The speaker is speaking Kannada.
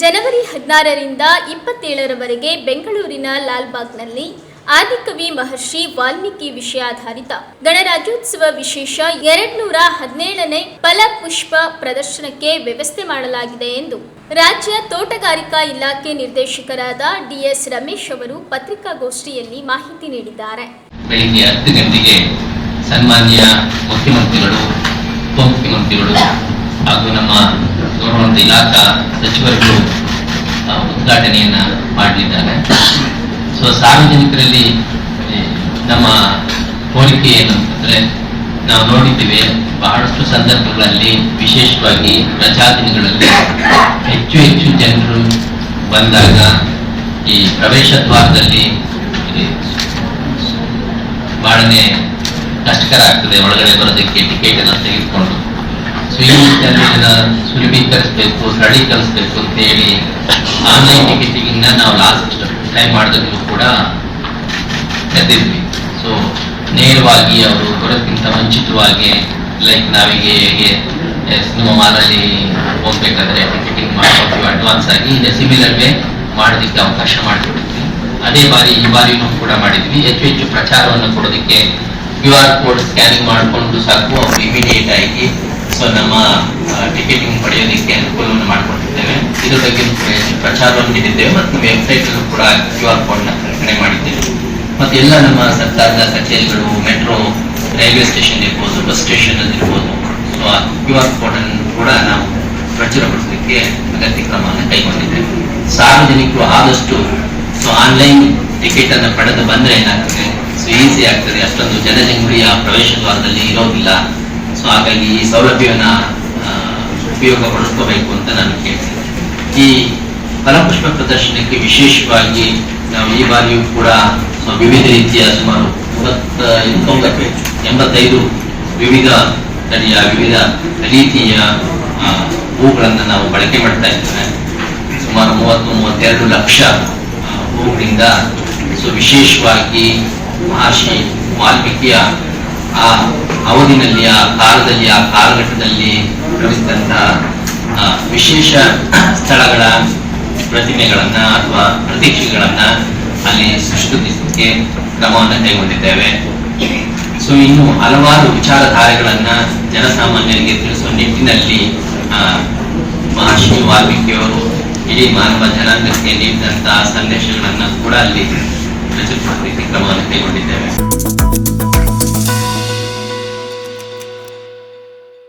ಜನವರಿ ಹದಿನಾರರಿಂದ ಇಪ್ಪತ್ತೇಳರವರೆಗೆ ಬೆಂಗಳೂರಿನ ಲಾಲ್ಬಾಗ್ನಲ್ಲಿ ಆದಿಕವಿ ಮಹರ್ಷಿ ವಾಲ್ಮೀಕಿ ವಿಷಯಾಧಾರಿತ ಗಣರಾಜ್ಯೋತ್ಸವ ವಿಶೇಷ ಎರಡ್ನೂರ ಹದಿನೇಳನೇ ಫಲಪುಷ್ಪ ಪ್ರದರ್ಶನಕ್ಕೆ ವ್ಯವಸ್ಥೆ ಮಾಡಲಾಗಿದೆ ಎಂದು ರಾಜ್ಯ ತೋಟಗಾರಿಕಾ ಇಲಾಖೆ ನಿರ್ದೇಶಕರಾದ ಡಿಎಸ್ ರಮೇಶ್ ಅವರು ಪತ್ರಿಕಾಗೋಷ್ಠಿಯಲ್ಲಿ ಮಾಹಿತಿ ನೀಡಿದ್ದಾರೆ. ಬೆಳಿಗ್ಗೆ ಹತ್ತು ಸನ್ಮಾನ್ಯ ಮುಖ್ಯಮಂತ್ರಿಗಳು, ಉಪಮುಖ್ಯಮಂತ್ರಿಗಳು ಹಾಗೂ ನಮ್ಮ ಇಲಾಖಾ ಸಚಿವರುಗಳು ಉದ್ಘಾಟನೆಯನ್ನ ಮಾಡಲಿದ್ದಾರೆ ಸೊ ಸಾರ್ವಜನಿಕರಲ್ಲಿ ನಮ್ಮ ಕೋರಿಕೆ ಏನು ಅಂತಂದ್ರೆ, ನಾವು ನೋಡಿದ್ದೇವೆ, ಬಹಳಷ್ಟು ಸಂದರ್ಭಗಳಲ್ಲಿ, ವಿಶೇಷವಾಗಿ ರಜಾ ದಿನಗಳಲ್ಲಿ, ಹೆಚ್ಚು ಹೆಚ್ಚು ಜನರು ಬಂದಾಗ, ಈ ಪ್ರವೇಶ ದ್ವಾರದಲ್ಲಿ ಬಹಳನೇ ಕಷ್ಟಕರ ಆಗ್ತದೆ, ಒಳಗಡೆ ಬರೋದಕ್ಕೆ ಟಿಕೆಟ್ ಎಲ್ಲ ತೆಗೆದುಕೊಂಡು. ಸೊ ಸುಲಭೀಕರಿಸಬೇಕು, ಸರಳೀಕರಿಸಬೇಕು ಅಂತ ಹೇಳಿ ಆನ್ಲೈನ್ ಟಿಕೆಟಿಂಗ್ ನಾವು ಲಾಸ್ಟ್ ಟೈಮ್ ಮಾಡಿದಾಗಲೂ ಕೂಡ ತೆಗೆದಿದ್ವಿ. ಸೊ ನೇರವಾಗಿ ಅವರು ಬರೋದಕ್ಕಿಂತ ವಂಚಿತವಾಗಿ ಲೈಕ್ ನಾವಿಗೆ ಹೇಗೆ ಸಿನಿಮಾ ಮಾಲಲ್ಲಿ ಹೋಗ್ಬೇಕಾದ್ರೆ ಟಿಕೆಟಿಂಗ್ ಮಾಡ್ಕೊಡ್ತೀವಿ ಅಡ್ವಾನ್ಸ್ ಆಗಿ, ಇದೆ ಸಿಮಿಲರ್ ಮಾಡೋದಕ್ಕೆ ಅವಕಾಶ ಮಾಡಿಕೊಡ್ತೀವಿ ಅದೇ ಬಾರಿ ಈ ಬಾರಿನೂ ಕೂಡ ಮಾಡಿದ್ವಿ. ಹೆಚ್ಚು ಹೆಚ್ಚು ಪ್ರಚಾರವನ್ನು ಕೊಡೋದಕ್ಕೆ ಕ್ಯೂ ಆರ್ ಕೋಡ್ ಸ್ಕ್ಯಾನಿಂಗ್ ಮಾಡಿಕೊಂಡು ಸಾಕು, ಅವ್ರು ಇಮಿಡಿಯೇಟ್ ಆಗಿ ಸೊ ನಮ್ಮ ಟಿಕೆಟಿಂಗ್ ಪಡೆಯೋದಕ್ಕೆ ಅನುಕೂಲವನ್ನು ಮಾಡಿಕೊಟ್ಟಿದ್ದೇವೆ. ಇದ್ರ ಬಗ್ಗೆ ಪ್ರಚಾರವನ್ನು ನೀಡಿದ್ದೇವೆ ಮತ್ತು ವೆಬ್ಸೈಟ್ ಅಲ್ಲೂ ಕೂಡ ಕ್ಯೂ ಆರ್ ಕೋಡ್ನ ಪ್ರಕಟಣೆ ಮಾಡಿದ್ದೇವೆ. ಮತ್ತೆ ಎಲ್ಲ ನಮ್ಮ ಸರ್ಕಾರದ ಕಚೇರಿಗಳು ಮೆಟ್ರೋ ರೈಲ್ವೆ ಸ್ಟೇಷನ್ ಇರ್ಬೋದು ಬಸ್ ಸ್ಟೇಷನ್ ಇರ್ಬೋದು. ಸೊ ಆ ಕ್ಯೂ ಆರ್ ಕೋಡ್ ಅನ್ನು ಕೂಡ ನಾವು ಪ್ರಚುರಪಡಿಸಲಿಕ್ಕೆ ಅಗತ್ಯ ಕ್ರಮವನ್ನು ಕೈಗೊಂಡಿದ್ದೇವೆ. ಸಾರ್ವಜನಿಕರು ಆದಷ್ಟು, ಸೊ ಆನ್ಲೈನ್ ಟಿಕೆಟ್ ಅನ್ನು ಪಡೆದು ಬಂದ್ರೆ ಏನಾಗ್ತದೆ? ಸೊ ಈಸಿ ಆಗ್ತದೆ. ಅಷ್ಟೊಂದು ಜನಜಂಗುಳಿಯ ಪ್ರವೇಶ ದ್ವಾರದಲ್ಲಿ ಇರೋದಿಲ್ಲ. ಸೊ ಹಾಗಾಗಿ ಈ ಸೌಲಭ್ಯವನ್ನ ಉಪಯೋಗ ಪಡಿಸ್ಕೋಬೇಕು ಅಂತ ನಾನು ಕೇಳ್ತೀನಿ. ಈ ಫಲಪುಷ್ಪ ಪ್ರದರ್ಶನಕ್ಕೆ ವಿಶೇಷವಾಗಿ ನಾವು ಈ ಬಾರಿಯೂ ಕೂಡ ವಿವಿಧ ರೀತಿಯ ಸುಮಾರು ಎಂಬತ್ತ ಎಂಬತ್ತು ಎಂಬತ್ತೈದು ವಿವಿಧ ತಳಿಯ, ವಿವಿಧ ರೀತಿಯ ಹೂಗಳನ್ನು ನಾವು ಬಳಕೆ ಮಾಡ್ತಾ ಇದ್ದೇವೆ. ಸುಮಾರು ಮೂವತ್ತು, ಮೂವತ್ತೆರಡು ಲಕ್ಷ ಹೂಗಳಿಂದ. ಸೊ, ವಿಶೇಷವಾಗಿ ಮಹರ್ಷಿ ವಾಲ್ಮೀಕಿಯ ಆ ಅವಧಿನಲ್ಲಿ ಆ ಕಾಲದಲ್ಲಿ ಆ ಕಾಲಘಟ್ಟದಲ್ಲಿ ಪ್ರವಹಿಸಿದಂತಹ ಆ, ವಿಶೇಷ ಸ್ಥಳಗಳ ಪ್ರತಿಮೆಗಳನ್ನ ಅಥವಾ ಪ್ರತೀಕ್ಷೆಗಳನ್ನ ಅಲ್ಲಿ ಸೃಷ್ಟಿಸಲಿಕ್ಕೆ ಕ್ರಮವನ್ನು ಕೈಗೊಂಡಿದ್ದೇವೆ. ಸೊ ಇನ್ನು ಹಲವಾರು ವಿಚಾರಧಾರೆಗಳನ್ನ ಜನಸಾಮಾನ್ಯರಿಗೆ ತಿಳಿಸುವ ನಿಟ್ಟಿನಲ್ಲಿ ಮಹರ್ಷಿ ವಾಲ್ಮೀಕಿಯವರು ಇಡೀ ಮಾನವ ಜನಾಂಗಕ್ಕೆ ನೀಡಿದಂತಹ ಸಂದೇಶಗಳನ್ನ ಕೂಡ ಅಲ್ಲಿ ಪ್ರಚುರಪಡಿಸಲಿಕ್ಕೆ ಕ್ರಮವನ್ನು ಕೈಗೊಂಡಿದ್ದೇವೆ.